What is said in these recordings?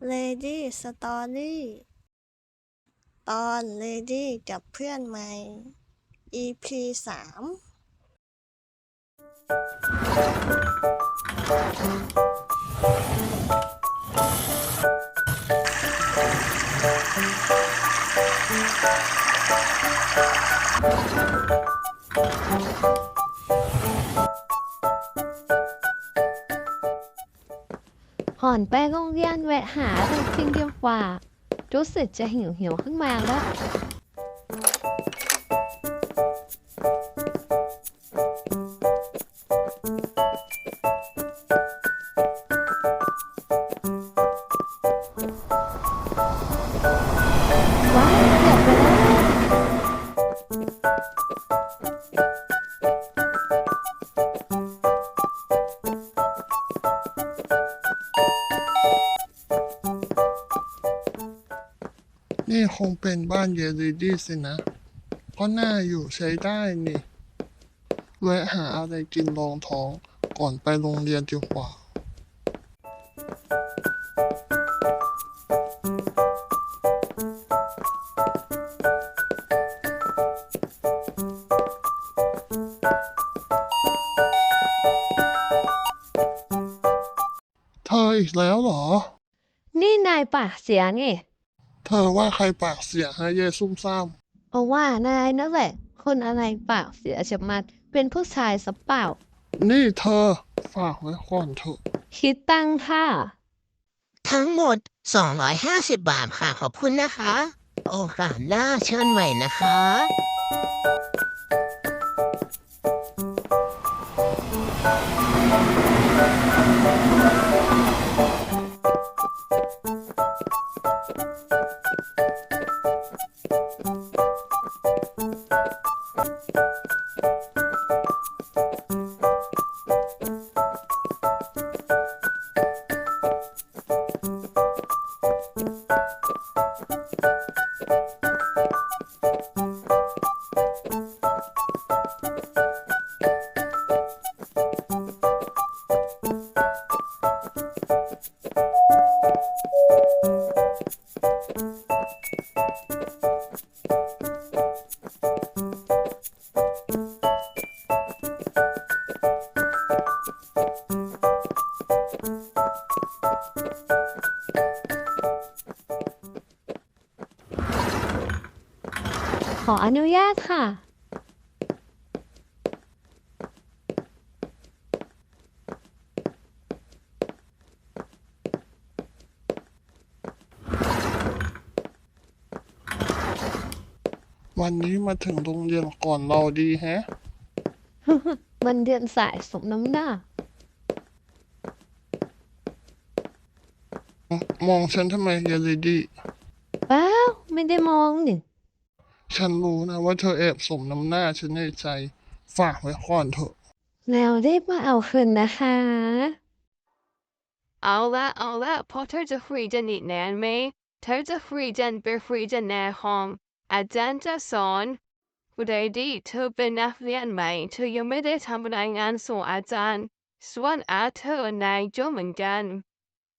Lady Story ตอน Lady กับเพื่อนใหม่ EP สาม ก่อนไปโรงเรียนแวะหาอะไรกินดีกว่า รู้สึกจะหิวหิวๆขึ้นมาแล้ว นี่คงเป็นบ้านเยลิดี้สินะก็น่าอยู่ใช้ได้นี่แวะหาอะไรกินรองท้องก่อนไปโรงเรียนดีกว่าเธออีกแล้วเหรอ นี่นายปาเสียนี่ เธอว่าใครปากเสียฮะเยซุ่มซ่ามเอาว่านายนั่นแหละ คนอะไรปากเสียจะมาเป็นผู้ชายสับเปล่า นี่เธอ ฝากไว้ก่อนเถอะ คิดตั้งค่ะทั้งหมด 250 บาทค่ะ ขอบคุณนะคะ โอกาสหน้าเชิญใหม่นะคะ ขออนุญาตค่ะ วันนี้มาถึงโรงเรียนก่อนเราดีแฮะ มันเดือนสายสมน้ำหน้า มองฉันทำไมเยลิดี้เปล่าไม่ได้มองนี่ฉันรู้นะว่าเธอแอบสมน้ำหน้าฉันในใจ ฝากไว้ก่อนเถอะ แล้วรีบมาเอาคืนนะคะ เอาละเอาละพอเธอจะฟรีจะหนีแนนไหมเธอจะฟรีจะไปฟรีจะแนห้อง อาจารย์จะสอนผู้ใดดีเธอเป็นนักเรียนใหม่ เธอยังไม่ได้ทำรายงานส่งอาจารย์ ส่วนอาเธอนายก็เหมือนกัน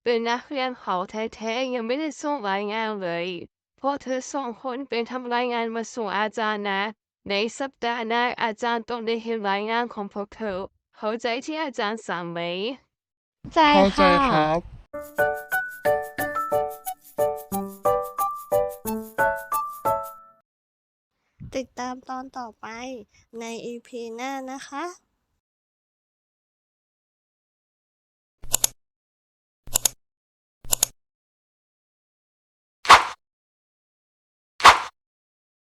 เป็นนักเรียนเขาแท้ๆยังไม่ได้ส่งรายงานเลยเพราะเธอสองคนเป็นทำรายงานมาส่งอาจารย์นะ ในสัปดาห์หน้าอาจารย์ต้องได้เห็นรายงานของพวกเธอเข้าใจที่อาจารย์สั่งไหม ใจเข้าใจค่ะ ครับ ติดตามตอนต่อไปใน EP หน้านะคะ